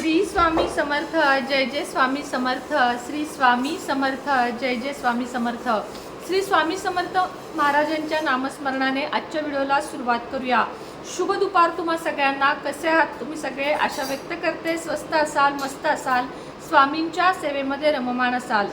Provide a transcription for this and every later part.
श्री स्वामी समर्थ जय जय स्वामी समर्थ श्री स्वामी समर्थ जय जय स्वामी समर्थ. श्री स्वामी समर्थ महाराजांच्या नामस्मरणाने आजच्या व्हिडिओला सुरुवात करूया. शुभ दुपार तुम्हा सगळ्यांना. कसे आहात तुम्ही सगळे? आशा व्यक्त करते. स्वस्त असाल मस्त असाल. स्वामींच्या सेवेमध्ये रममाण असाल.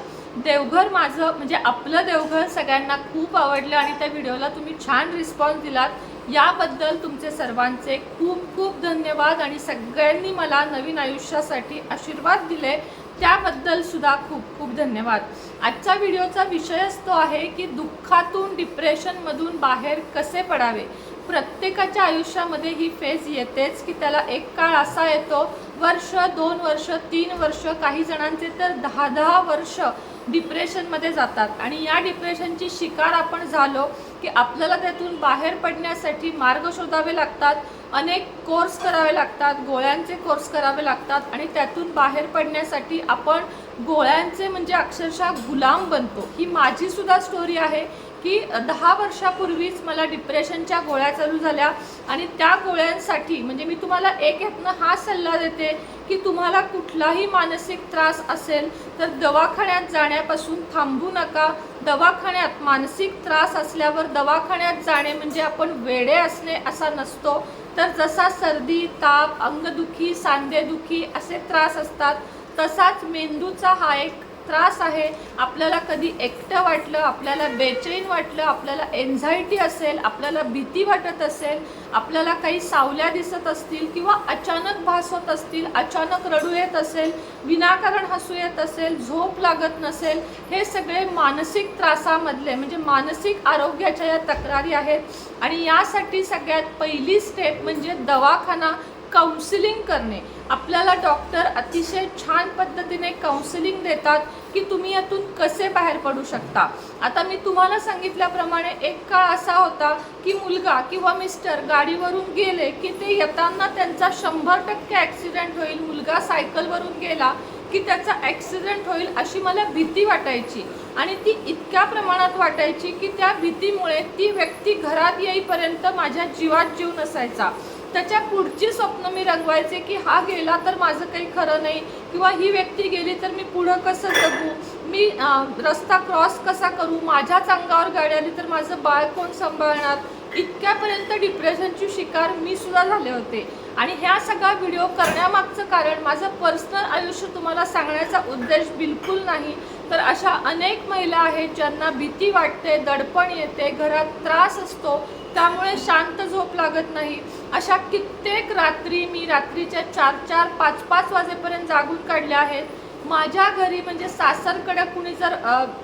देवघर माझं म्हणजे आपलं देवघर सगळ्यांना खूप आवडलं आणि त्या व्हिडिओला तुम्ही छान रिस्पॉन्स दिलात. याबद्दल तुमचे सर्वांचे खूप खूप धन्यवाद आणि सगळ्यांनी मला नवीन आयुष्यासाठी आशीर्वाद दिले. त्याबद्दल सुद्धा खूप खूप धन्यवाद. आजचा व्हिडिओचा विषयच तो आहे की दुःखातून डिप्रेशनमधून बाहेर कसे पडावे? प्रत्येकाच्या आयुष्यामध्ये ही फेज येतेच की त्याला एक काळ असा येतो वर्ष दोन वर्ष तीन वर्ष काही जणांचे तर दहा दहा वर्ष डिप्रेशनमध्ये जातात. आणि या डिप्रेशनची शिकार आपण झालो की आपल्याला त्यातून बाहेर पडण्यासाठी मार्ग शोधावे लागतात अनेक कोर्स करावे लागतात गोळ्यांचे कोर्स करावे लागतात आणि त्यातून बाहेर पडण्यासाठी आपण गोळ्यांचे म्हणजे अक्षरशः गुलाम बनतो. ही माझीसुद्धा स्टोरी आहे. की दहा वर्षापूर्वीच मला डिप्रेशनच्या गोळ्या चालू झाल्या आणि त्या गोळ्यांसाठी म्हणजे मी तुम्हाला एक ह्यातनं हा सल्ला देते की तुम्हाला कुठलाही मानसिक त्रास असेल तर दवाखान्यात जाण्यापासून थांबू नका. दवाखान्यात मानसिक त्रास असल्यावर दवाखान्यात जाणे म्हणजे आपण वेडे असणे असा नसतो. तर जसा सर्दी ताप अंगदुखी सांधेदुखी असे त्रास असतात तसाच मेंदूचा हा एक त्रास आहे आपल्याला कधी एकटं वाटलं आपल्याला बेचैन वाटलं आपल्याला एन्झायटी असेल आपल्याला भीती वाटत असेल आपल्याला काही सावल्या दिसत असतील किंवा अचानक भास होत असतील अचानक रडू येत असेल विनाकारण हसू येत असेल झोप लागत नसेल हे सगळे मानसिक त्रासामधले म्हणजे मानसिक आरोग्याच्या या तक्रारी आहेत. आणि यासाठी सगळ्यात पहिली स्टेप म्हणजे दवाखाना काउन्सिलिंग करणे. आपल्याला डॉक्टर अतिशय छान पद्धतीने काउन्सिलिंग देतात की तुम्ही यातून कसे बाहेर पडू शकता. आता मी तुम्हाला सांगितल्याप्रमाणे एक काळ असा होता की मुलगा किंवा मिस्टर गाडीवरून गेले की ते येताना त्यांचा शंभर टक्के ॲक्सिडेंट होईल मुलगा सायकलवरून गेला की त्याचा ॲक्सिडेंट होईल अशी मला भीती वाटायची. आणि ती इतक्या प्रमाणात वाटायची की त्या भीतीमुळे ती व्यक्ती घरात येईपर्यंत माझ्या जीवात जीव नसायचा. त्याच्या पुढची स्वप्न मी रंगवायचे की हा गेला तर माझं काही खरं नाही किंवा ही व्यक्ती गेली तर मी पुढं कसं जगू? मी रस्ता क्रॉस कसा करू? माझ्याच अंगावर गाडी आली तर माझं बाळ कोण सांभाळणार? इतक्यापर्यंत डिप्रेशनची शिकार मी सुद्धा झाले होते. आणि ह्या सगळा व्हिडिओ करण्यामागचं कारण माझं पर्सनल आयुष्य तुम्हाला सांगण्याचा उद्देश बिलकुल नाही. तर अशा अनेक महिला आहेत ज्यांना भीती वाटते दडपण येते घरात त्रास असतो त्यामुळे शांत झोप लागत नाही. अशा कित्येक रात्री मी रात्रीच्या चार चार पाच पाच वाजेपर्यंत जागून काढल्या आहेत. माझ्या घरी म्हणजे सासरकडे कुणी जर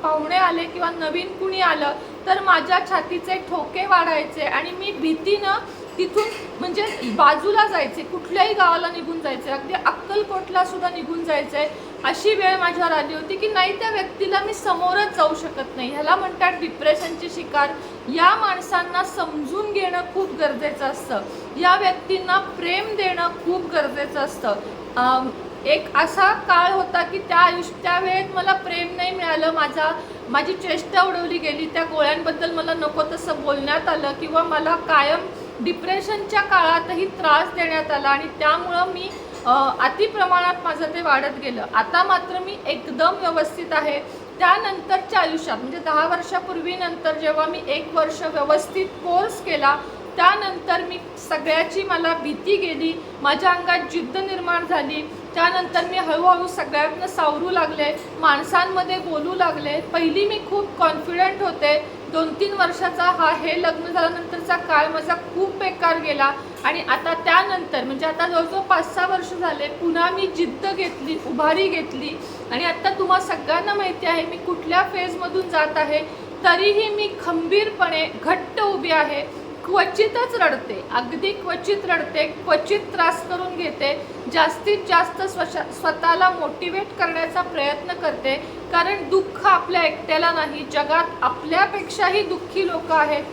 पाहुणे आले किंवा नवीन कुणी आलं तर माझ्या छातीचे ठोके वाढायचे आणि मी भीतीनं तिथून म्हणजे बाजूला जायचे. कुठल्याही गावाला निघून जायचे. अगदी अक्कलकोटला सुद्धा निघून जायचे. अशी वेळ माझ्यावर आली होती की नाही त्या व्यक्तीला मी समोरच जाऊ शकत नाही. ह्याला म्हणतात डिप्रेशनची शिकार. या माणसांना समजून घेणं खूप गरजेचं असतं. या व्यक्तींना प्रेम देणं खूप गरजेचं असतं. एक असा काळ होता की त्या आयुष्य त्या वेळेत मला प्रेम नाही मिळालं. माझा माझी चेष्टा उडवली गेली. त्या गोळ्यांबद्दल मला नको तसं बोलण्यात आलं किंवा मला कायम डिप्रेशनच्या काळातही त्रास देण्यात आला आणि त्यामुळं मी अति प्रमाणात माझं ते वाढत गेलं. आता मात्र मी एकदम व्यवस्थित आहे. त्यानंतरच्या आयुष्यात म्हणजे दहा वर्षापूर्वी नंतर जेव्हा मी एक वर्ष व्यवस्थित कोर्स केला त्यानंतर मी सगळ्याची मला भीती गेली. माझ्या अंगात जिद्द निर्माण झाली. त्यानंतर मी हळूहळू सगळ्यांना सावरू लागले. माणसांमध्ये बोलू लागले. पहिली मी खूप कॉन्फिडंट होते. दोन तीन वर्षाचा हा हे लग्न झाल्यानंतरचा काळ माझा खूप बेकार गेला. आणि आता त्यानंतर म्हणजे आता जवळजवळ पाच सहा वर्ष झाले पुन्हा मी जिद्द घेतली उभारी घेतली. आणि आता तुम्हा सगळ्यांना माहिती आहे मी कुठल्या फेजमधून जात आहे तरीही मी खंबीरपणे घट्ट उभी आहे. क्वचितच रडते अगदी क्वचित रडते क्वचित त्रास करून घेते जास्तीत जास्त स्वश स्वतःला मोटिवेट करण्याचा प्रयत्न करते. कारण दुःख आपल्या एकट्याला नाही जगात आपल्यापेक्षाही दुःखी लोक आहेत.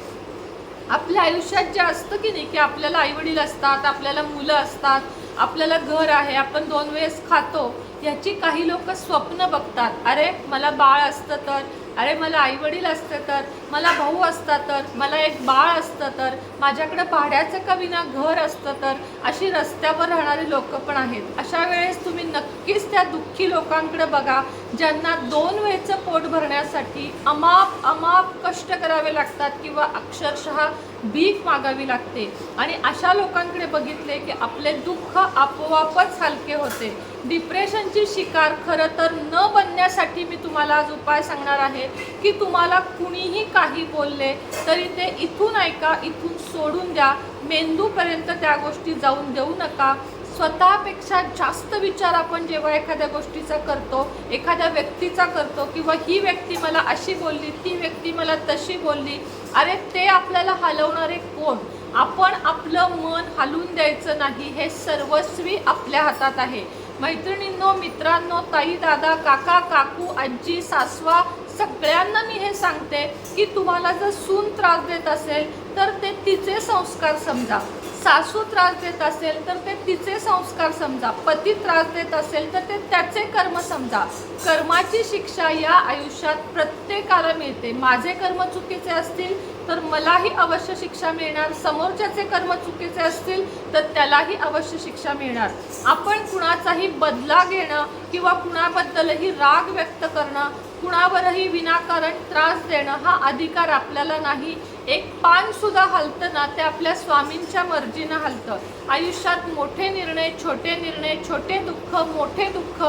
आपल्या आयुष्यात जे असतं की नाही की आपल्याला आईवडील असतात आपल्याला मुलं असतात आपल्याला घर आहे आपण दोन वेळेस खातो ह्याची काही लोक स्वप्न बघतात. अरे मला बाळ असतं तर अरे मला आई वडील असते तर मला भाऊ असता तर मला एक बाळ असतं तर माझ्याकडे भाड्याचं का विना घर असतं तर अशी रस्त्यावर राहणारी लोक पण आहेत. अशा वेळेस तुम्ही नक्कीच त्या दुःखी लोकांकडे बघा ज्यांना दोन वेळचं पोट भरण्यासाठी अमाप अमाप कष्ट करावे लागतात किंवा अक्षरशः भीक मागावी लागते. आणि अशा लोकांकडे बघितले की आपले दुःख आपोआपच हलके होते. डिप्रेशनची शिकार खरं तर न बनण्यासाठी मी तुम्हाला आज उपाय सांगणार आहे. की तुम्हाला कुणीही काही बोलले तरी ते इथून ऐका इथून सोडून द्या. मेंदूपर्यंत त्या गोष्टी जाऊन देऊ नका. स्वतःपेक्षा जास्त विचार आपण जेव्हा एखाद्या गोष्टीचा करतो एखाद्या व्यक्तीचा करतो किंवा ही व्यक्ती मला अशी बोलली ती व्यक्ती मला तशी बोलली अरे ते आपल्याला हलवणारे कोण? आपण आपलं मन हलवून द्यायचं नाही हे सर्वस्वी आपल्या हातात आहे. मैत्रिणींनो मित्रांनो ताई दादा काका काकू आजी सासवा सगळ्यांना मी हे सांगते की तुम्हाला जर सून त्रास देत असेल तर ते तिचे संस्कार समजा. सासू त्रास देत असेल तर ते तिचे संस्कार समजा. पती त्रास देत असेल तर ते त्याचे कर्म समजा. कर्माची शिक्षा या आयुष्यात प्रत्येकाला मिळते. माझे कर्म चुकीचे असतील तर मलाही अवश्य शिक्षा मिळणार. समोरच्याचे कर्म चुकीचे असतील तर त्यालाही अवश्य शिक्षा मिळणार. आपण कुणाचाही बदला घेणं किंवा कुणाबद्दलही राग व्यक्त करणं कुणावरही विनाकारण त्रास देणं हा अधिकार आपल्याला नाही. एक पान सुद्धा हलतं ना ते आपल्या स्वामींच्या मर्जीनं हलतं. आयुष्यात मोठे निर्णय छोटे निर्णय छोटे दुःख मोठे दुःख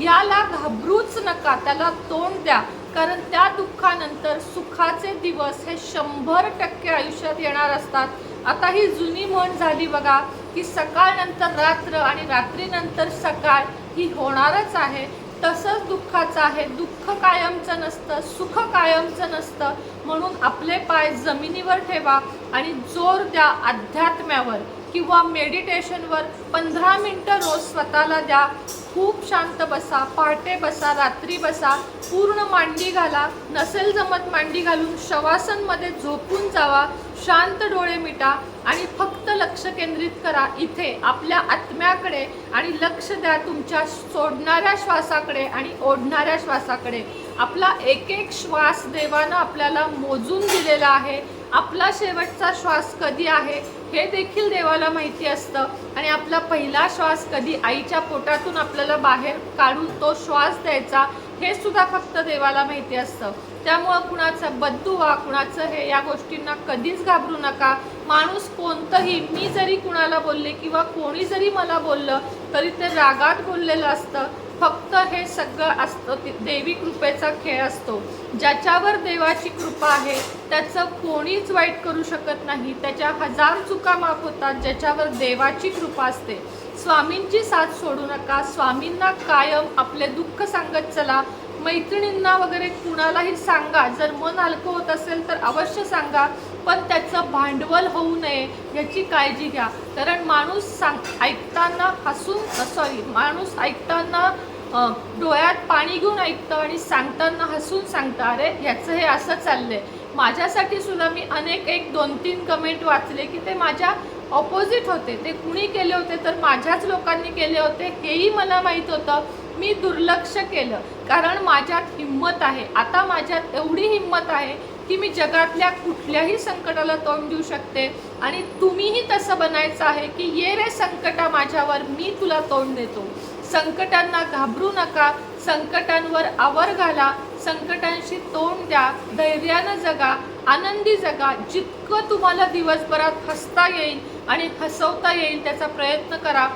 याला घाबरूच नका त्याला तोंड द्या. कारण त्या दुःखानंतर सुखाचे दिवस हे शंभर टक्के आयुष्यात येणार असतात. आता ही जुनी म्हण झाली बघा की सकाळनंतर रात्र आणि रात्रीनंतर सकाळ ही होणारच आहे. तसंच दुःखाचं आहे. दुःख कायमचं नसतं सुख कायमचं नसतं. म्हणून आपले पाय जमिनीवर ठेवा आणि जोर द्या अध्यात्म्यावर. किंवा मेडिटेशनवर पंधरा मिनटं रोज स्वतःला द्या. खूप शांत बसा पहाटे बसा रात्री बसा. पूर्ण मांडी घाला. नसेल जमत मांडी घालून शवासनमध्ये झोपून जावा. शांत डोळे मिटा आणि फक्त लक्ष केंद्रित करा. इथे आपल्या आत्म्याकडे आणि लक्ष द्या तुमच्या सोडणाऱ्या श्वासाकडे आणि ओढणाऱ्या श्वासाकडे. आपला एक एक श्वास देवानं आपल्याला मोजून दिलेला आहे. आपला शेवटचा श्वास कधी आहे हे देखील देवाला माहिती असतं. आणि आपला पहिला श्वास कधी आईच्या पोटातून आपल्याला बाहेर काढून तो श्वास द्यायचा हे सुद्धा फक्त देवाला माहिती असतं. त्यामुळं कुणाचं बद्दुवा कुणाचं हे या गोष्टींना कधीच घाबरू नका. माणूस कोणतंही मी जरी कुणाला बोलले किंवा कोणी जरी मला बोललं तरी ते रागात बोललेलं असतं. फक्त हे सगळं असतं देवी कृपेचा खेळ असतो. ज्याच्यावर देवाची कृपा आहे त्याचं कोणीच वाईट करू शकत नाही. त्याच्या हजार चुका माफ होतात ज्याच्यावर देवाची कृपा असते. स्वामींची साथ सोडू नका. स्वामींना कायम आपले दुःख सांगत चला. मैत्रिणींना वगैरे कुणालाही सांगा. जर मन हलकं होत असेल तर अवश्य सांगा. पण त्याचं भांडवल होऊ नये याची काळजी घ्या. कारण माणूस सांग ऐकताना हसून सॉरी माणूस ऐकताना डोळ्यात पाणी घेऊन ऐकतं आणि सांगताना हसून सांगतं. अरे ह्याचं हे असं चाललंय. माझ्यासाठी सुद्धा मी अनेक एक दोन तीन कमेंट वाचले की ते माझ्या ऑपोजिट होते. ते कुणी केले होते तर माझ्याच लोकांनी केले होते हेही मला माहीत होतं. मी दुर्लक्ष केलं. कारण माझ्यात हिंमत आहे. आता माझ्यात एवढी हिंमत आहे की मी जगातल्या कुठल्याही संकटाला तोंड देऊ शकते. आणि तुम्हीही तसं बनायचं आहे की ये रे संकटा माझ्यावर मी तुला तोंड देतो. संकटांना घाबरू नका संकटांवर आवर घाला संकटांशी तोंड द्या धैर्यानं जगा आनंदी जगा जितकं तुम्हाला दिवसभरात हसता येईल आणि हसवता येईल त्याचा प्रयत्न करा.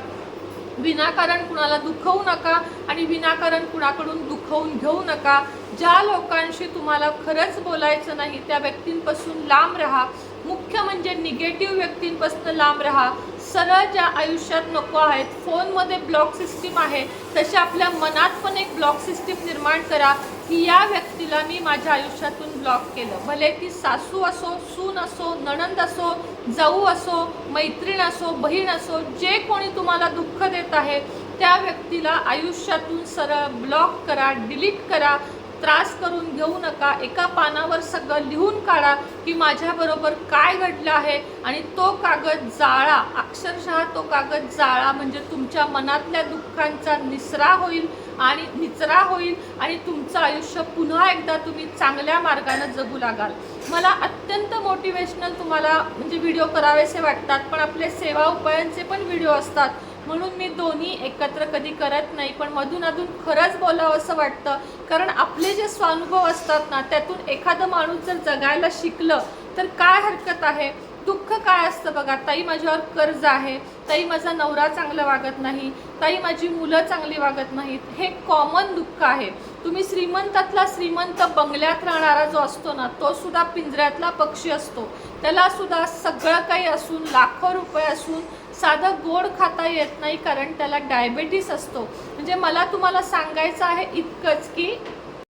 विनाकारण कुणाला दुखवू नका आणि विनाकारण कुणाकडून दुखवून घेऊ नका. ज्या लोकांशी तुम्हाला खरंच बोलायचं नाही त्या व्यक्तींपासून लांब राहा. मुख्य म्हणजे निगेटिव्ह व्यक्तींपासून लांब राहा. सरळ ज्या आयुष्यात नको आहेत फोनमध्ये ब्लॉक सिस्टीम आहे तसे आपल्या मनात पण एक ब्लॉक सिस्टीम निर्माण करा. की या व्यक्तीला मी माझ्या आयुष्यातून ब्लॉक केलं. भले ती सासू असो सून असो नणंद असो जाऊ असो मैत्रीण असो बहीण असो जे कोणी तुम्हाला दुःख देत आहे त्या व्यक्तीला आयुष्यातून सरळ ब्लॉक करा डिलीट करा. त्रास करून घेऊ नका एका पानावर सगळं लिहून काढा की माझ्याबरोबर काय घडलं आहे आणि तो कागद जाळा अक्षरशः तो कागद जाळा म्हणजे तुमच्या मनातल्या दुःखांचा निसरा होईल आणि निचरा होईल आणि तुमचं आयुष्य पुन्हा एकदा तुम्ही चांगल्या मार्गाने जगू लागाल. मला अत्यंत मोटिवेशनल तुम्हाला म्हणजे व्हिडिओ करावेसे वाटतात पण आपले सेवा उपायांचे पण व्हिडिओ असतात. म्हणून मी दोन्ही एकत्र कधी करत नाही पण मधून अधून खरंच बोलावं असं वाटतं. कारण आपले जे स्वानुभव असतात ना त्यातून एखादं माणूस जर जगायला शिकलं तर काय हरकत आहे? दुःख काय असतं बघा? ताई माझ्यावर कर्ज आहे. ताई माझा नवरा चांगला वागत नाही. ताई माझी मुलं चांगली वागत नाहीत. हे कॉमन दुःख आहे. तुम्ही श्रीमंतातला श्रीमंत बंगल्यात राहणारा जो असतो ना तो सुद्धा पिंजऱ्यातला पक्षी असतो. त्याला सुद्धा सगळं काही असून लाखो रुपये असून साधं गोड खाता येत नाही कारण त्याला डायबेटीस असतो. म्हणजे मला तुम्हाला सांगायचं आहे इतकंच की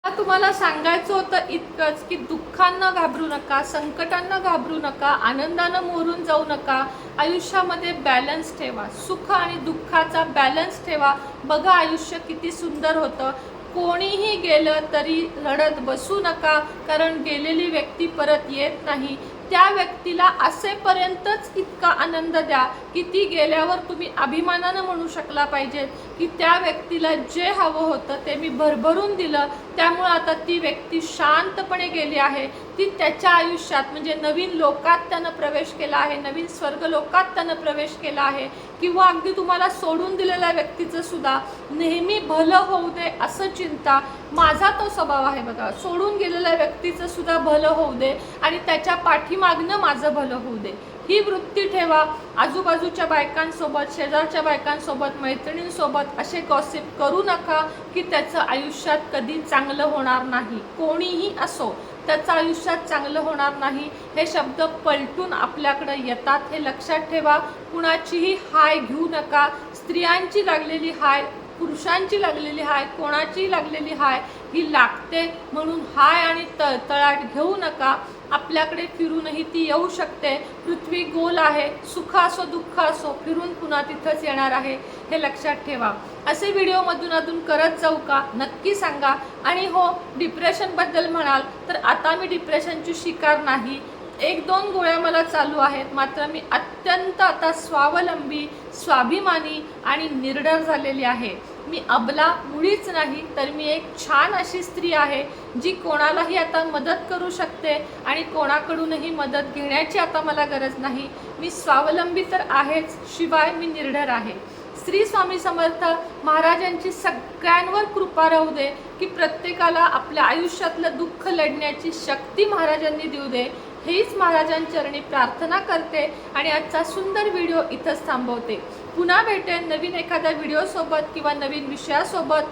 मला तुम्हाला सांगायचं होतं इतकंच की दुःखांना घाबरू नका संकटांना घाबरू नका आनंदानं मोरून जाऊ नका. आयुष्यामध्ये बॅलन्स ठेवा. सुख आणि दुःखाचा बॅलन्स ठेवा. बघा आयुष्य किती सुंदर होतं. कोणीही गेलं तरी रडत बसू नका कारण गेलेली व्यक्ती परत येत नाही. त्या व्यक्तीला असेपर्यंतच इतका आनंद द्या की ती गेल्यावर तुम्ही अभिमानानं म्हणू शकला पाहिजेत की त्या व्यक्तीला जे हवं होतं ते मी भरभरून दिलं. त्यामुळं आता ती व्यक्ती शांतपणे गेली आहे. ती त्याच्या आयुष्यात म्हणजे नवीन लोकात त्यानं प्रवेश केला आहे नवीन स्वर्ग लोकात त्यानं प्रवेश केला आहे किंवा अगदी तुम्हाला सोडून दिलेल्या व्यक्तीचं सुद्धा नेहमी भलं होऊ दे असं चिंता माझा तो स्वभाव आहे बघा. सोडून गेलेल्या व्यक्तीचं सुद्धा भलं होऊ दे आणि त्याच्या पाठीमागनं माझं भलं होऊ दे. ही वृत्ती ठेवा. आजूबाजूच्या बायकांसोबत शेजारच्या बायकांसोबत मैत्रिणींसोबत असे गॉसिप करू नका की त्याचं आयुष्यात कधी चांगलं होणार नाही. कोणीही असो त्याचं आयुष्यात चांगलं होणार नाही. हे शब्द पलटून आपल्याकडे येतात हे लक्षात ठेवा. कुणाचीही हाय घेऊ नका. स्त्रियांची लागलेली हाय पुरुषांची लागलेली हाय कोणाची लागलेली हाय ही लागते म्हणून हाय आणि तळतळाट घेऊ नका. आपल्याकडे फिरूनही ती येऊ शकते. पृथ्वी गोल आहे. सुख असो दुःख असो फिरून पुन्हा तिथंच येणार आहे हे लक्षात ठेवा. असे व्हिडिओ मधून अधून करत जाऊ का? नक्की सांगा. आणि हो डिप्रेशनबद्दल म्हणाल तर आता मी डिप्रेशनची शिकार नाही. एक दोन गोळ्या मला चालू आहेत मात्र मी अत्यंत आता स्वावलंबी स्वाभिमानी आणि निर्डर झालेली आहे. मी अबला मुळीच नाही तर मी एक छान अशी स्त्री आहे जी कोणालाही आता मदत करू शकते आणि कोणाकडूनही मदत घेण्याची आता मला गरज नाही मी स्वावलंबी तर आहेच शिवाय मी निर्ढर आहे. श्री स्वामी समर्थ महाराजांची सगळ्यांवर कृपा राहू दे की प्रत्येकाला आपल्या आयुष्यातलं दुःख लढण्याची शक्ती महाराजांनी देऊ दे. हेच महाराजांचरणी प्रार्थना करते आणि आजचा सुंदर व्हिडिओ इथंच थांबवते. पुन्हा भेटेन नवीन एखाद्या व्हिडिओसोबत किंवा नवीन विषयासोबत.